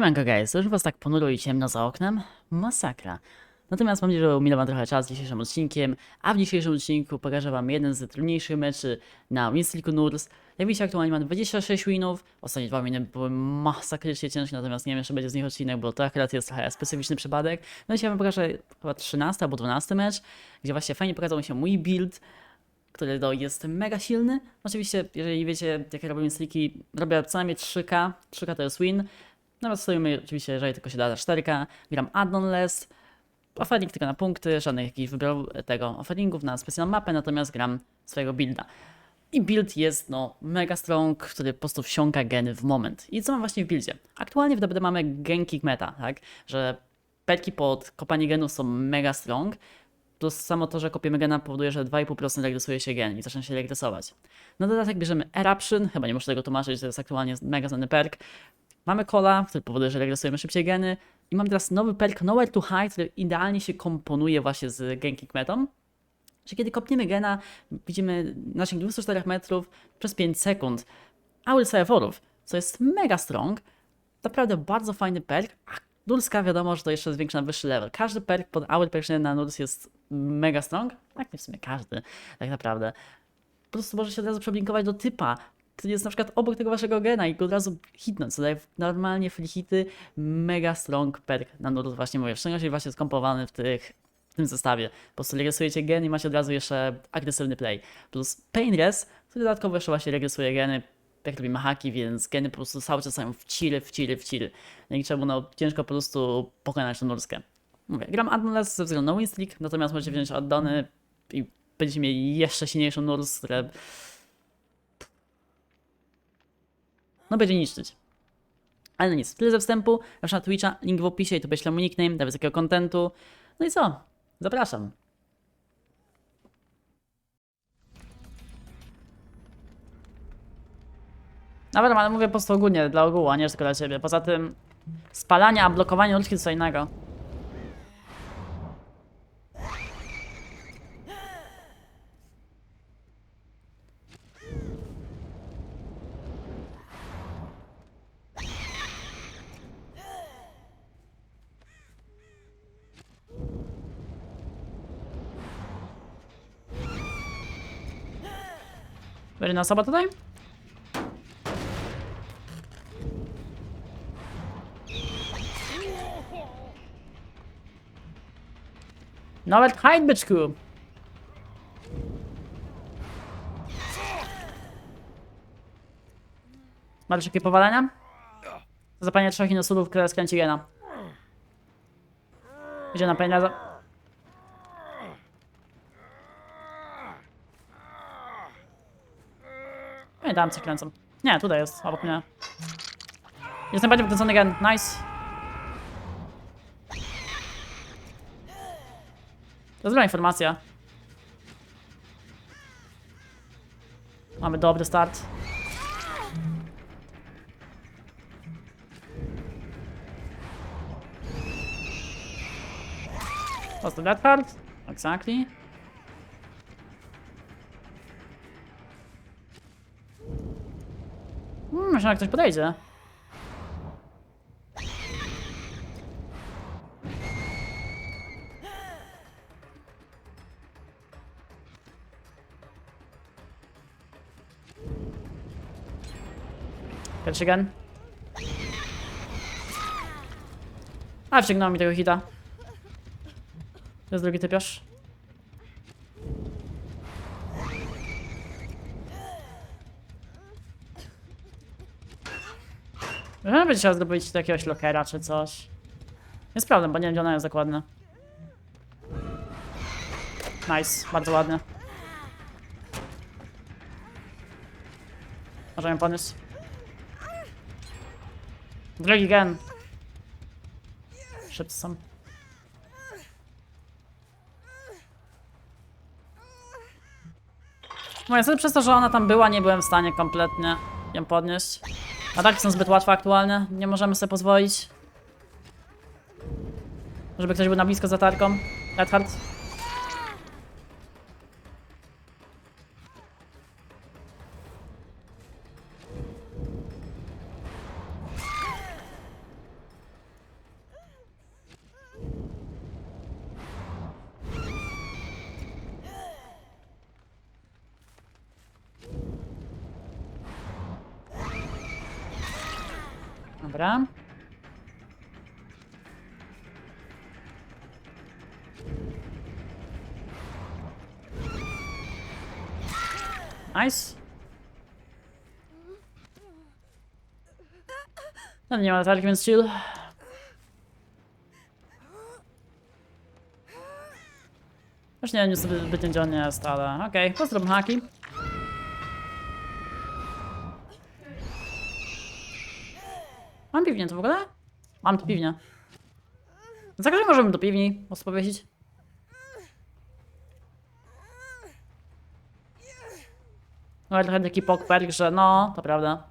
Siemanko guys, już was tak ponuro i ciemno za oknem? Masakra. Natomiast mam nadzieję, że minął wam trochę czas dzisiejszym odcinkiem, a w dzisiejszym odcinku pokażę wam jeden z trudniejszych meczy na Winstreaku Nurs. Jak widzicie aktualnie mam 26 winów, ostatnie dwa winy były masakrycznie ciężkie, natomiast nie wiem, jeszcze będzie z nich odcinek, bo to akurat jest trochę specyficzny przypadek. No dzisiaj wam pokażę chyba 13 albo 12 mecz, gdzie właśnie fajnie pokazał się mój build, który no, jest mega silny. Oczywiście, jeżeli wiecie, jakie robię winstreaki, robię co najmniej 3K, 3K to jest win. Nawet stoimy oczywiście, jeżeli tylko się da, 4K. Gram addonless, offering tylko na punkty, żadnych jakichś wybrał tego offeringów na specjalną mapę, natomiast gram swojego builda. I build jest no mega strong, który po prostu wsiąka geny w moment. I co mam właśnie w buildzie? Aktualnie w DBD mamy gen meta, tak? Że perki pod kopanie genów są mega strong, plus samo to, że kopiemy gena powoduje, że 2,5% regresuje się gen i zaczyna się regresować. Na dodatek bierzemy Eruption, chyba nie muszę tego tłumaczyć, to jest aktualnie mega znany perk. Mamy Cola, który powoduje, że regresujemy szybciej geny. I mam teraz nowy perk Nowhere to Hide, który idealnie się komponuje właśnie z Genking Metą. Że kiedy kopniemy gena, widzimy naszych 204 metrów przez 5 sekund. Aul Seaforów, co jest mega strong. Naprawdę bardzo fajny perk. A Nurska wiadomo, że to jeszcze zwiększa na wyższy level. Każdy perk pod Aul Perk na Nurs jest mega strong. Tak, nie w sumie każdy, tak naprawdę. Po prostu może się od razu przeblinkować do typa, który jest na przykład obok tego waszego gena i go od razu hitnąć, co daje normalnie free hity, mega strong perk na nurus właśnie mówię, w szczególności właśnie skompowany w tych w tym zestawie. Po prostu regresujecie gen i macie od razu jeszcze agresywny play. Plus Painless, który dodatkowo jeszcze właśnie regresuje geny, jak robimy haki, więc geny po prostu cały czas są w chill, w chill, w chill. Dzięki czemu no ciężko po prostu pokonać tą nurskę. Mówię, gram Addonless ze względu na winstreak, natomiast możecie wziąć addony i będziecie mieli jeszcze silniejszą nurs, które no będzie niszczyć. Ale no nic, tyle ze wstępu. Proszę na Twitcha, link w opisie i tu wyślę mu nickname dla wysokiego kontentu. No i co? Zapraszam. Dobra, ale mówię po prostu ogólnie, dla ogółu, a nie tylko dla ciebie. Poza tym spalanie, a blokowanie ludzkie to co innego. Będzie na osoba tutaj? Nawet hide, byczku! Masz jakie powalenia? Zapalenie trzech inosudów, które skręci gena. Idzie na peniaze. Nie, tam co kręcą. Nie, tutaj jest, obok mnie. Jest najbardziej wykręcony gen, nice. To jest dobra informacja. Mamy dobry start. What's the that part? Exactly. Myślałem, że ktoś podejdzie. Pierwszy gen. A, wciągnął mi tego hita. To jest drugi typiarz. Możemy będzie chciał zdobyć jakiegoś lokera czy coś. Jest problem, bo nie wiem gdzie ona jest dokładnie. Nice, bardzo ładnie. Możemy podnieść. Drugi gen. Szybcy są. No niestety przez to, że ona tam była, nie byłem w stanie kompletnie ją podnieść. Ataki są zbyt łatwe aktualnie, nie możemy sobie pozwolić. Żeby ktoś był na blisko z latarką. Redhard. Dobra. Nice. No nie ma latarki, więc chill. Już nie wiem, zbytnio gdzie on jest, ale okej, okay. pozdrow haki. Mam piwnię to w ogóle? Mam tu piwnię. Za każdym możemy do piwni, możesz powiedzieć. No trochę taki pokperk, że no, to prawda.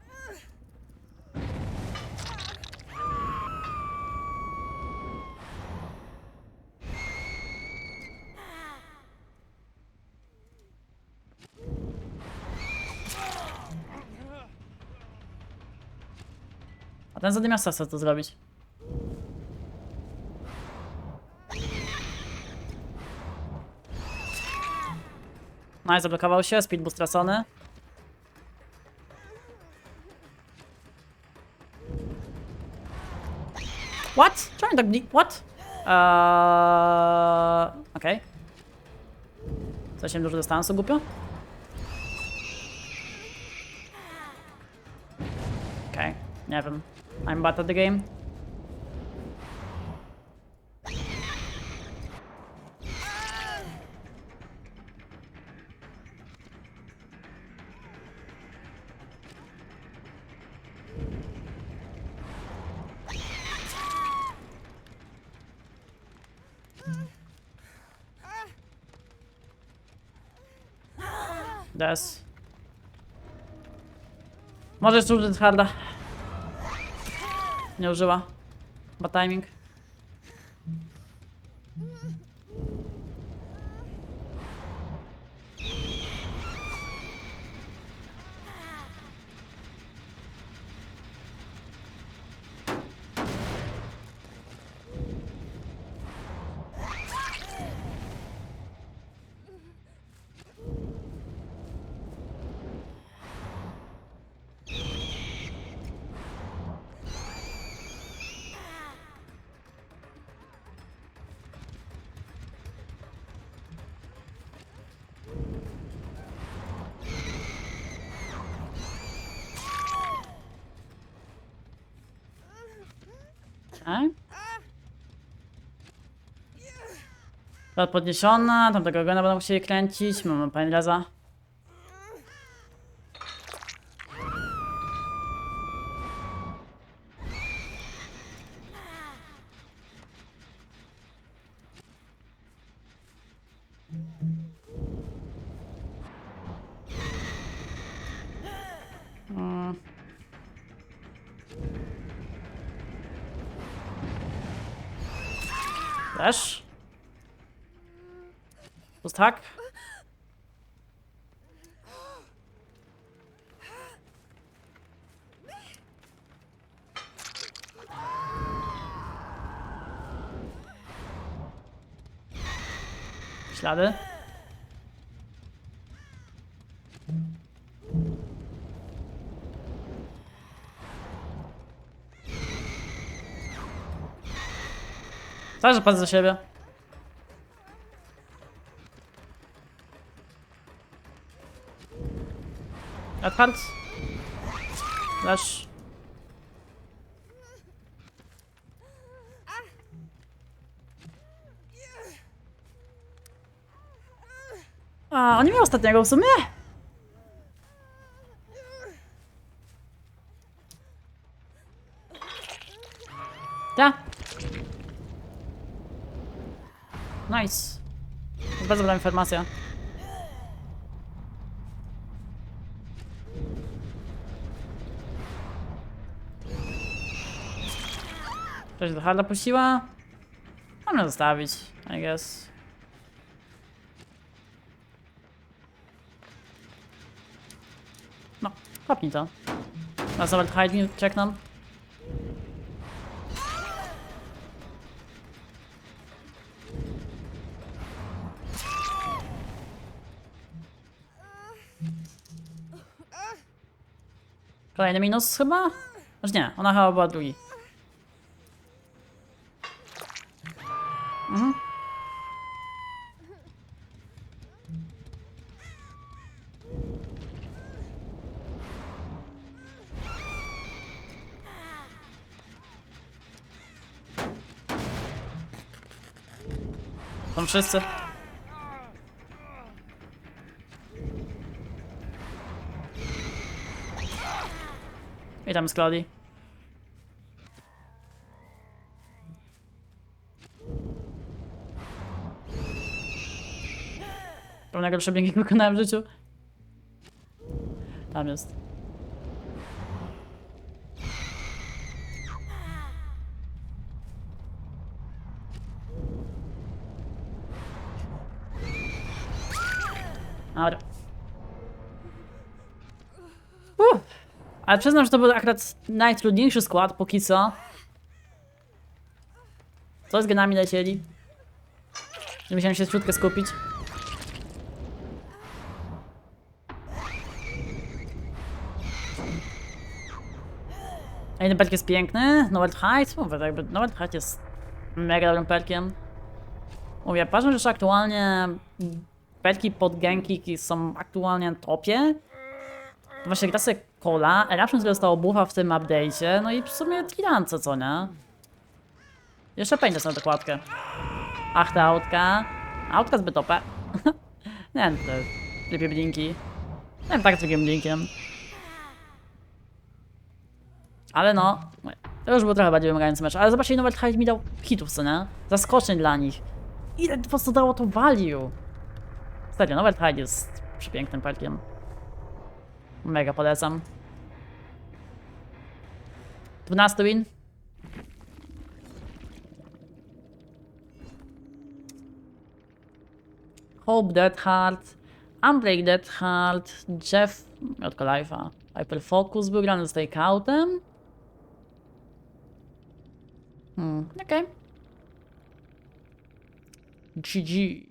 A ten zadymiast chce to zrobić. No i zablokował się, speedboost stracony. What? Czemu tak bli... What? Eee... Okej. Okay. Się dużo dystansu głupio? Okej, okay. nie wiem. I'm bad at the game. Des. Może jeszcze użyć harda. Nie użyła. Ma timing. Okay. Rad podniesiona, tamtego gena będą musieli kręcić, mamy painreza. Mm. Też. Pustak. Ślady. Także pan za siebie. Edhard. Flash. A, on nie miał ostatniego w sumie? Ta. Nice. Bardzo dobra informacja. Ktoś do harda puściła? Można zostawić, I guess. No, kopnij to. Na zobacz, hide me, check Kolejny minus chyba? Aż nie, ona chyba była drugi. Mhm. Są wszyscy. Witam z Claudii. Pełnego przebiegi wykonałem w życiu. Tam jest. Dobra. Ale przyznam, że to był akurat najtrudniejszy skład póki co. Co z genami lecieli? Musiałem się szybko skupić. A jeden perk jest piękny, Nowet Height, mówię, tak jakby Nowet Height jest mega dobrym perkiem. Mówię, patrząc, że aktualnie perki pod genki są aktualnie na topie, to właśnie gra sobie Cola, Eruption zostało buffa w tym update'cie, no i w sumie co nie? Jeszcze pędzę na dokładkę. Ach, ta autka. Autka zbyt OP. nie wiem, to lepiej blinki. Nie wiem, tak z drugim blinkiem. Ale no, to już był trochę bardziej wymagający mecz. Ale zobaczcie, Nowel Hyde mi dał hitów, co nie? Zaskoczeń dla nich. Ile po prostu dało to value? Serio, Nowel Hyde jest przepięknym parkiem. Mega polecam. 12 win. Hope Dead Heart, Unbreak Dead Heart, Jeff od Life'a. Hyper Focus był grany z takeoutem. Hmm, okej. GG.